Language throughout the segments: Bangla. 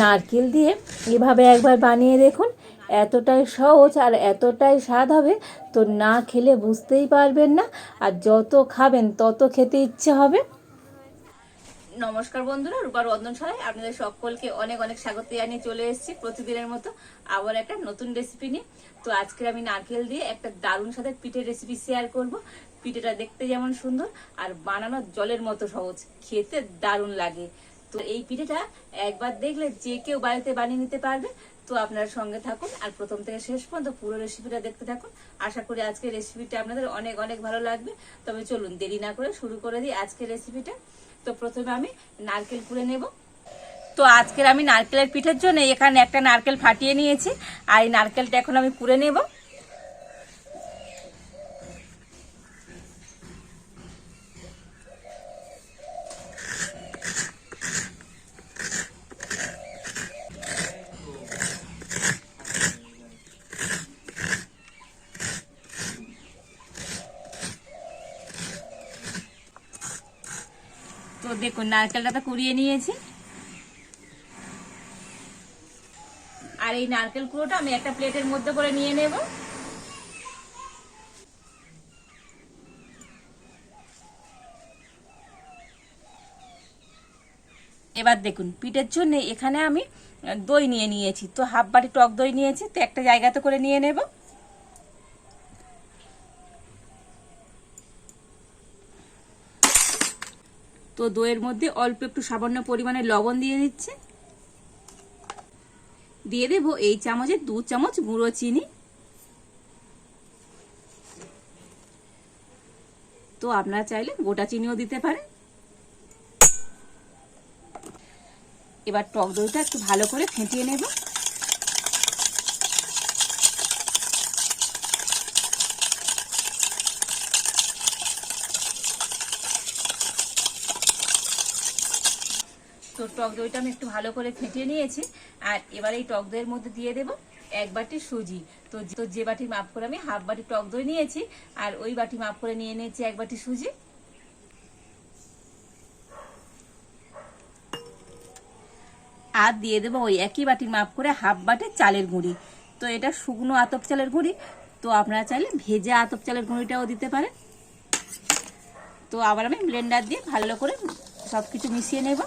নারকেল দিয়ে এভাবে একবার বানিয়ে দেখুন, এতটাই সহজ আর এতটাই স্বাদ হবে তো না খেলে বুঝতেই পারবেন না। আর যত খাবেন, তত খেতে ইচ্ছে হবে। নমস্কার বন্ধুরা রূপার রন্ধনশালায় আপনাদের সকলকে অনেক অনেক স্বাগত জানিয়ে চলে এসেছি প্রতিদিনের মতো আবার একটা নতুন রেসিপি নিয়ে। তো আজকে আমি নারকেল দিয়ে একটা দারুণ সাথে পিঠের রেসিপি শেয়ার করব। পিঠেটা দেখতে যেমন সুন্দর আর বানানো জলের মতো সহজ, খেতে দারুণ লাগে। তো এই পিঠেটা একবার দেখলে যে কেউ বাড়িতে বানিয়ে নিতে পারবে। তো আপনার সঙ্গে থাকুন আর প্রথম থেকে শেষ পর্যন্ত পুরো রেসিপিটা দেখতে থাকুন। আশা করি আজকের রেসিপিটা আপনাদের অনেক অনেক ভালো লাগবে। তবে চলুন দেরি না করে শুরু করে দিই আজকের রেসিপিটা তো প্রথমে আমি নারকেল কুড়ে নেব। তো আজকের আমি নারকেলের পিঠের জন্য এখানে একটা নারকেল ফাটিয়ে নিয়েছি। আর এই নারকেলটা এখন আমি কুড়ে নেব। নারকেলটা তো কুড়িয়ে নিয়েছি। আর এই নারকেল কুড়োটা আমি একটা প্লেটের মধ্যে করে নিয়ে নেব। এবার দেখুন, পিঠের জন্য এখানে আমি দই নিয়ে নিয়েছি। তো হাফ বাটি টক দই নিয়েছি, তো একটা জায়গাতে করে নিয়ে নেব। তো দইয়ের মধ্যে অল্প একটু সামান্য পরিমাণে লবণ দিয়ে দিচ্ছে। দিয়ে দেবো এই চামচে দু চামচ গুঁড়ো চিনি। তো আপনারা চাইলে গোটা চিনিও দিতে পারেন। এবার টক দইটা একটু ভালো করে ফেটিয়ে নেব। তো টক দইটা আমি একটু ভালো করে ফেটিয়ে নিয়েছি। আর এবার এই টক দইয়ের মধ্যে দিয়ে দেব এক বাটি সুজি। তো তো যে বাটি মাপ করে আমি হাফ বাটি টক দই নিয়েছি, আর ওই বাটি মাপ করে নিয়ে নিয়েছি এক বাটি সুজি। আর দিয়ে দেবো ওই একই বাটির মাপ করে হাফ বাটি চালের গুঁড়ি। তো এটা শুকনো আতপ চালের গুঁড়ি। তো আপনারা চাইলে ভেজা আতপ চালের গুঁড়িটাও দিতে পারেন। তো আবার আমি ব্লেন্ডার দিয়ে ভালো করে সব কিছু মিশিয়ে নেব।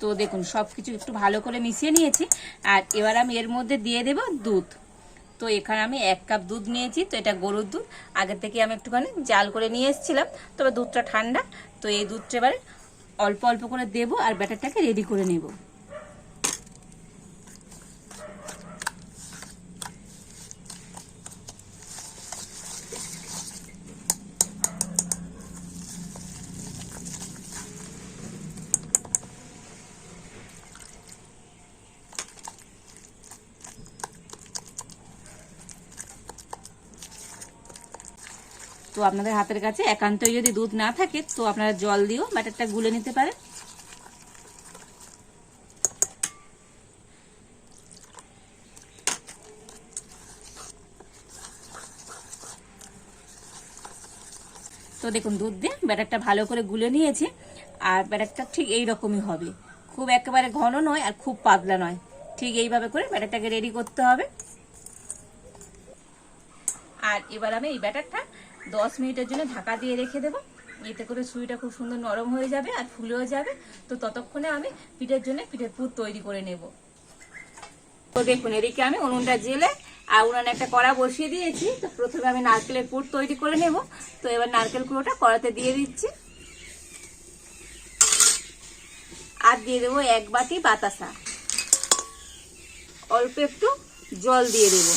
তো দেখুন সব কিছু একটু ভালো করে মিশিয়ে নিয়েছি। আর এবার আমি এর মধ্যে দিয়ে দেব দুধ। তো এখানে আমি এক কাপ দুধ নিয়েছি, তো এটা গরুর দুধ। আগে থেকে আমি একটুখানি জাল করে নিয়ে এসেছিলাম, তবে দুধটা ঠান্ডা। তো এই দুধটা এবারে অল্প অল্প করে দেব আর ব্যাটারটাকে রেডি করে নেব। তো আপনাদের হাতের কাছে একান্তই যদি দুধ না থাকে, তো আপনারা জল দিয়েও ব্যাটারটা গুলে নিতে পারেন। তো দেখুন, দুধ দিয়ে ব্যাটারটা ভালো করে গুলে নিয়েছি, আর ব্যাটারটা ঠিক এই রকমই হবে। খুব একেবারে ঘন নয় আর খুব পাতলা নয়। ঠিক এইভাবে করে ব্যাটারটাকে রেডি করতে হবে। আর এবার আমি এই ব্যাটারটা দশ মিনিটের জন্য ঢাকা দিয়ে রেখে দেবো। এতে করে সুইটা খুব সুন্দর নরম হয়ে যাবে আর ফুলেও যাবে। তো ততক্ষণে আমি পিঠের জন্য পিঠের পুর তৈরি করে নেব। তো দেখুন এদিকে আমি উনুনটা জেলে আর উনানে একটা কড়া বসিয়ে দিয়েছি। তো প্রথমে আমি নারকেলের পুর তৈরি করে নেব। তো এবার নারকেল কুড়োটা কড়াতে দিয়ে দিচ্ছি। আর দিয়ে দেবো এক বাটি বাতাসা। অল্প একটু জল দিয়ে দেবো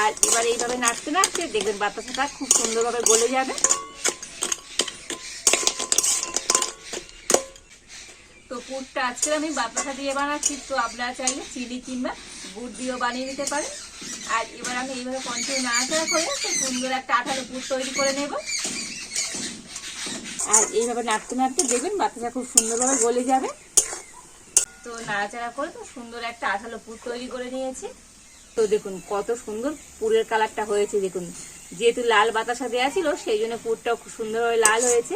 আর এবার এইভাবে নাড়তে নাড়তে দেখবেন বাতাসাটা খুব সুন্দরভাবে গলে যাবে। তো পুরটা আজকে আমি বাতাসা দিয়ে বানাচ্ছি, তো আপনারা চাইলে চিনি কিংবা গুড় দিয়েও বানিয়ে নিতে পারেন। আর এবার আমি এইভাবে কন্টিনিউ নাড়াচাড়া করে তো সুন্দর একটা আঠালো পুর তৈরি করে নেব। আর এইভাবে নাড়তে নাড়তে দেখবেন বাতাসা খুব সুন্দরভাবে গলে যাবে। তো নাড়াচাড়া করে তো সুন্দর একটা আঠালো পুর তৈরি করে নিয়েছি। তো দেখুন, কত সুন্দর পুরের কালারটা হয়েছে, দেখুন। যেহেতু লাল বাতাসা দেওয়া ছিল, সেই জন্য পুরটাও খুব সুন্দরভাবে লাল হয়েছে।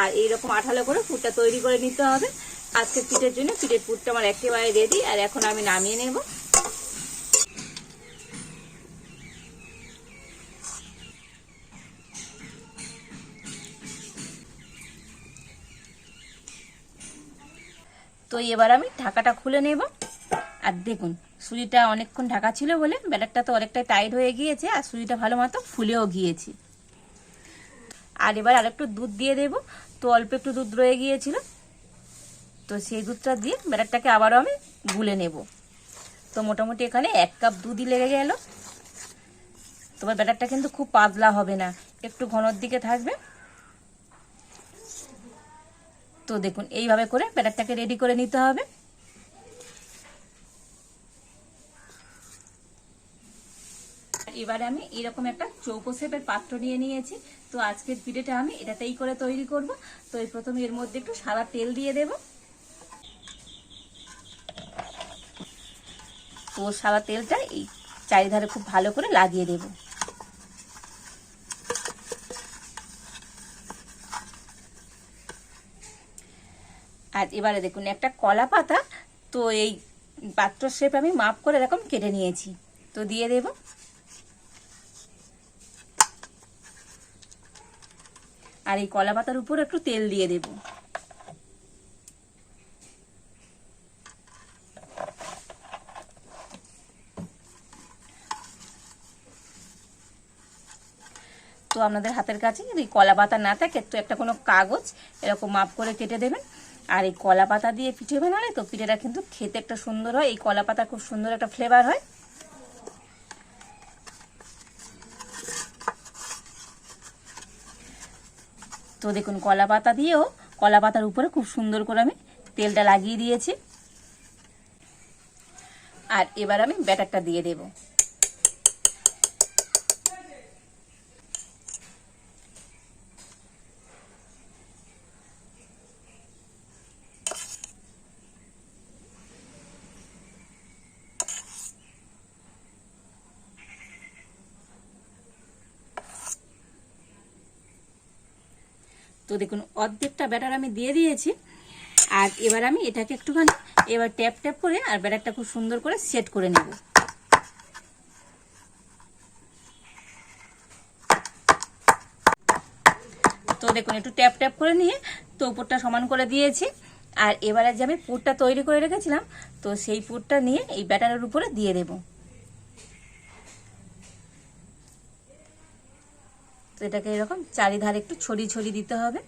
আর এইরকম আঠালো করে পুরটা তৈরি করে নিতে হবে। আজকে পিঠের জন্য পিঠের পুরটা আমার একেবারে রেডি আর এখন আমি নামিয়ে নেব। তো এবার আমি ঢাকাটা খুলে নেব। আর দেখুন সুজিটা অনেকক্ষণ ঢাকা ছিল বলে ব্যাটারটা তো অনেকটাই টাইট হয়ে গিয়েছে আর সুজিটা ভালো মতো ফুলেও গিয়েছে। আর এবার আর একটু দুধ দিয়ে দেব। তো অল্প একটু দুধ রয়ে গিয়েছিল। তো সেই দুধটা দিয়ে ব্যাটারটাকে আবারও আমি গুলে নেব। তো মোটামুটি এখানে এক কাপ দুধই লেগে গেল। তোমার ব্যাটারটা কিন্তু খুব পাতলা হবে না, একটু ঘনর দিকে থাকবে। তো দেখুন, এইভাবে করে ব্যাটারটাকে রেডি করে নিতে হবে। এবারে আমি এরকম একটা চৌকো শেপের পাত্র নিয়ে নিয়েছি। তো আজকের পিঠেটা আমি এটাতেই করে তৈরি করব। তো এই প্রথমে এর মধ্যে একটু সাদা তেল দিয়ে দেব। তো সাদা তেলটা এই চারিধারে খুব ভালো করে লাগিয়ে দেব। আর এবারে দেখুন, একটা কলা পাতা, তো এই পাত্র শেপ আমি মাপ করে এরকম কেটে নিয়েছি। তো দিয়ে দেব। আর এই কলা পাতার উপর একটু তেল দিয়ে দেব। তো আপনাদের হাতের কাছে যদি কলা পাতা না থাকে, তো একটা কোনো কাগজ এরকম মাপ করে কেটে দেবেন। আর এই কলা পাতা দিয়ে পিঠে বানালে তো পিঠেটা কিন্তু খেতে একটা সুন্দর হয়, এই কলা পাতা খুব সুন্দর একটা ফ্লেভার হয়। তো দেখুন, কলা পাতা দিয়েও কলা পাতার উপরে খুব সুন্দর করে আমি তেলটা লাগিয়ে দিয়েছি। আর এবার আমি ব্যাটারটা দিয়ে দেব। তো দেখুন, অর্ধেকটা ব্যাটার আমি দিয়ে দিয়েছি। আর এবার আমি এটাকে একটুখানি, এবার ট্যাপ ট্যাপ করে আর ব্যাটারটা খুব সুন্দর করে সেট করে নেব। তো দেখুন, একটু ট্যাপ ট্যাপ করে নিয়ে তো উপরটা সমান করে দিয়েছি। আর এবারে যে আমি পুরটা তৈরি করে রেখেছিলাম, তো সেই পুরটা নিয়ে এই ব্যাটারের উপরে দিয়ে দেবো। তো এটাকে এরকম চারিধারে একটু ছড়িয়ে ছড়িয়ে দিতে হবে।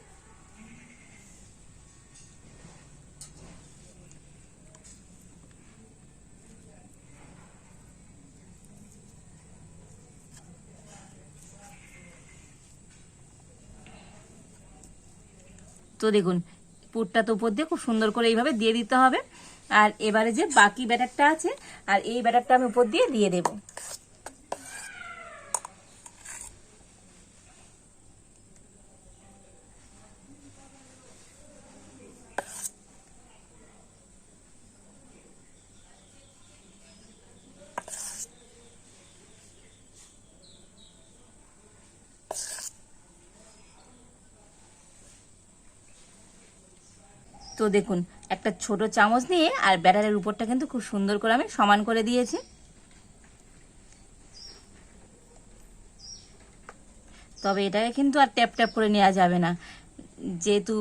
তো দেখুন, পুরটা তো উপর দিয়ে খুব সুন্দর করে এইভাবে দিয়ে দিতে হবে। আর এবারে যে বাকি ব্যাটারটা আছে, আর এই ব্যাটারটা আমি উপর দিয়ে দিয়ে দেবো। তো দেখুন, একটা ছোট চামচ নিয়ে আর ব্যাটারের উপরটা কিন্তু খুব সুন্দর করে আমি সমান করে দিয়েছি। তবে এটাকে কিন্তু আর ট্যাপ ট্যাপ করে নেওয়া যাবে না। যেহেতু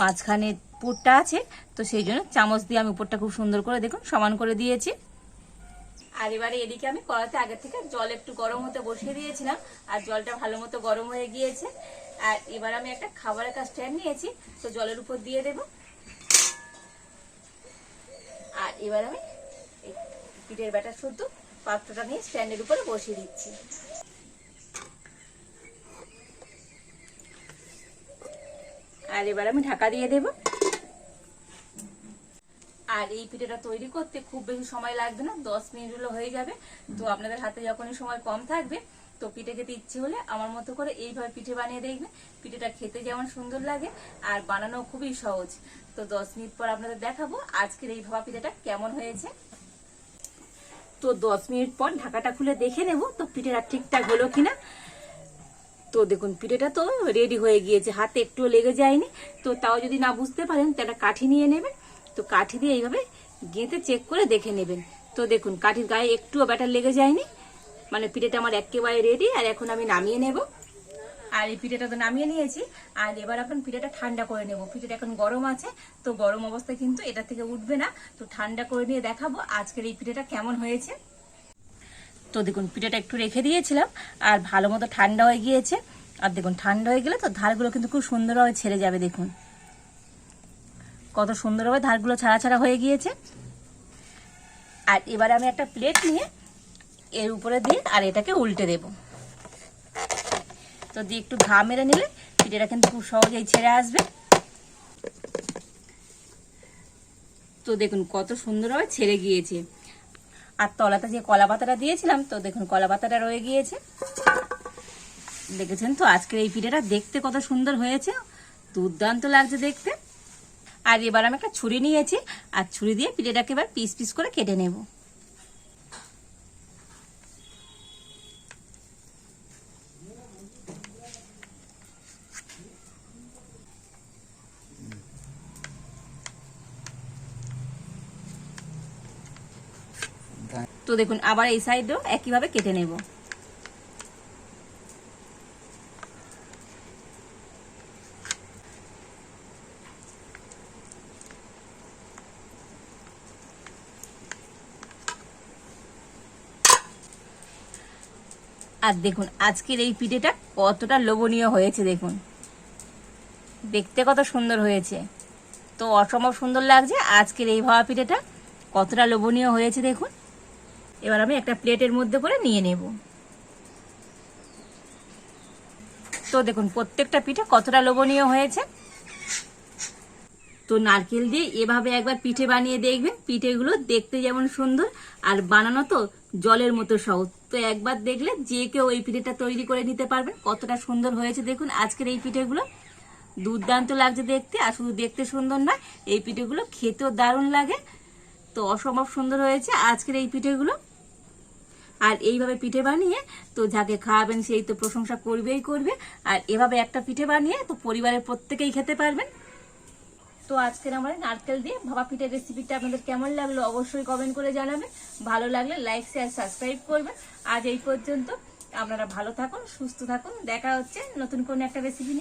মাঝখানে পুরটা আছে, তো সেই জন্য চামচ দিয়ে আমি উপরটা খুব সুন্দর করে দেখুন সমান করে দিয়েছি। আর এবারে এদিকে আমি কড়াতে আগে থেকে জল একটু গরম হতে বসিয়ে দিয়েছিলাম, আর জলটা ভালো মতো গরম হয়ে গিয়েছে। আর এবার আমি একটা খাবারের কাজ স্ট্যান্ড নিয়েছি, তো জলের উপর দিয়ে দেবো আর এবার আমি পিঠের ব্যাটার শুদ্ধ পাত্রটা নিয়ে স্ট্যান্ডের উপরে বসিয়ে দিচ্ছি। আর এবার আমি ঢাকা দিয়ে দেব। আর এই পিঠেটা তৈরি করতে খুব বেশি সময় লাগবে না, দশ মিনিট হলো হয়ে যাবে। তো আপনাদের হাতে যখনই সময় কম থাকবে তো পিঠে খেতে ইচ্ছে হলে আমার মতো করে এইভাবে পিঠে বানিয়ে দেখবে। পিঠেটা খেতে যেমন সুন্দর লাগে আর বানানো খুবই সহজ। তো দশ মিনিট পর আপনাদের দেখাবো আজকের এই ভাবা পিঠেটা কেমন হয়েছে। তো দশ মিনিট পর ঢাকাটা খুলে দেখে নেব তো পিঠেটা ঠিকঠাক হলো কিনা। তো দেখুন, পিঠেটা তো রেডি হয়ে গিয়েছে, হাতে একটুও লেগে যায়নি। তো তাও যদি না বুঝতে পারেন, তো একটা কাঠি নিয়ে নেবেন। তো কাঠি দিয়ে এইভাবে গেঁথে চেক করে দেখে নেবেন। তো দেখুন, কাঠির গায়ে একটুও ব্যাটার লেগে যায়নি। মানে পিঠেটা আমার একেবারে রেডি আর এখন আমি নামিয়ে নেব। আর এই পিঠেটা তো নামিয়ে নিয়েছি, আর এবার এখন পিঠেটা ঠান্ডা করে নেব। পিঠেটা এখন গরম আছে, তো গরম অবস্থায় কিন্তু এটা থেকে উঠবে না। তো ঠান্ডা করে নিয়ে দেখাবো আজকের এই পিঠেটা কেমন হয়েছে। তো দেখুন, পিঠেটা একটু রেখে দিয়েছিলাম, আর ভালো মতো ঠান্ডা হয়ে গিয়েছে। আর দেখুন, ঠান্ডা হয়ে গেলে তো ধারগুলো কিন্তু খুব সুন্দরভাবে ছেড়ে যাবে, দেখুন। কত সুন্দরভাবে ধারগুলো ছাড়া ছাড়া হয়ে গিয়েছে। আর এবারে আমি একটা প্লেট নিয়ে এর উপরে দিয়ে আর এটাকে উল্টে দেব। তো দিয়ে একটু ঘা মেরে নিলে পিঠেটা কিন্তু খুব সহজেই ছেড়ে আসবে। তো দেখুন কত সুন্দরভাবে ছেড়ে গিয়েছে। আর তলাতে যে কলা পাতাটা দিয়েছিলাম, তো দেখুন কলা পাতাটা রয়ে গিয়েছে। দেখেছেন তো আজকের এই পিঠেটা দেখতে কত সুন্দর হয়েছে, দুর্দান্ত লাগছে দেখতে। আর এবার আমি একটা ছুরি নিয়েছি, আর ছুরি দিয়ে পিঠেটাকে এবার পিস পিস করে কেটে নেব। তো দেখুন, আবার এই সাইডও একইভাবে কেটে নেব। আর দেখুন, আজকের এই পিঠেটা কতটা লোভনীয় হয়েছে, দেখুন। দেখতে কত সুন্দর হয়েছে। তো অসম্ভব সুন্দর লাগছে আজকের এই ভাবা পিঠেটা। কতটা লোভনীয় হয়েছে, দেখুন। এবার আমি একটা প্লেটের মধ্যে করে নিয়ে নেব। তো দেখুন, প্রত্যেকটা পিঠে কতটা লোভনীয় হয়েছে। তো নারকেল দিয়ে এভাবে একবার পিঠে বানিয়ে দেখবেন, পিঠেগুলো দেখতে যেমন সুন্দর, আর বানানো তো জলের মতো সহজ। তো একবার দেখলে যে কেউ এই পিঠেটা তৈরি করে নিতে পারবেন। কতটা সুন্দর হয়েছে দেখুন আজকের এই পিঠেগুলো। দুর্দান্ত লাগছে দেখতে, আর শুধু দেখতে সুন্দর না, এই পিঠেগুলো খেতেও দারুণ লাগে। তো অসম্ভব সুন্দর হয়েছে আজকের এই পিঠেগুলো। আর এইভাবে পিঠে বানিয়ে তো যাকে খাওয়াবেন সেই তো প্রশংসা করবেই করবে। আর এভাবে একটা পিঠে বানিয়ে তো পরিবারের প্রত্যেকেই খেতে পারবেন। তো আজকের আমার নারকেল দিয়ে ভাপা পিঠের রেসিপিটা আপনাদের কেমন লাগল অবশ্যই কমেন্ট করে জানাবেন। ভালো লাগলে লাইক শেয়ার সাবস্ক্রাইব করবেন। আজ এই পর্যন্ত আপনারা ভালো থাকুন, সুস্থ থাকুন। দেখা হচ্ছে নতুন কোনো একটা রেসিপি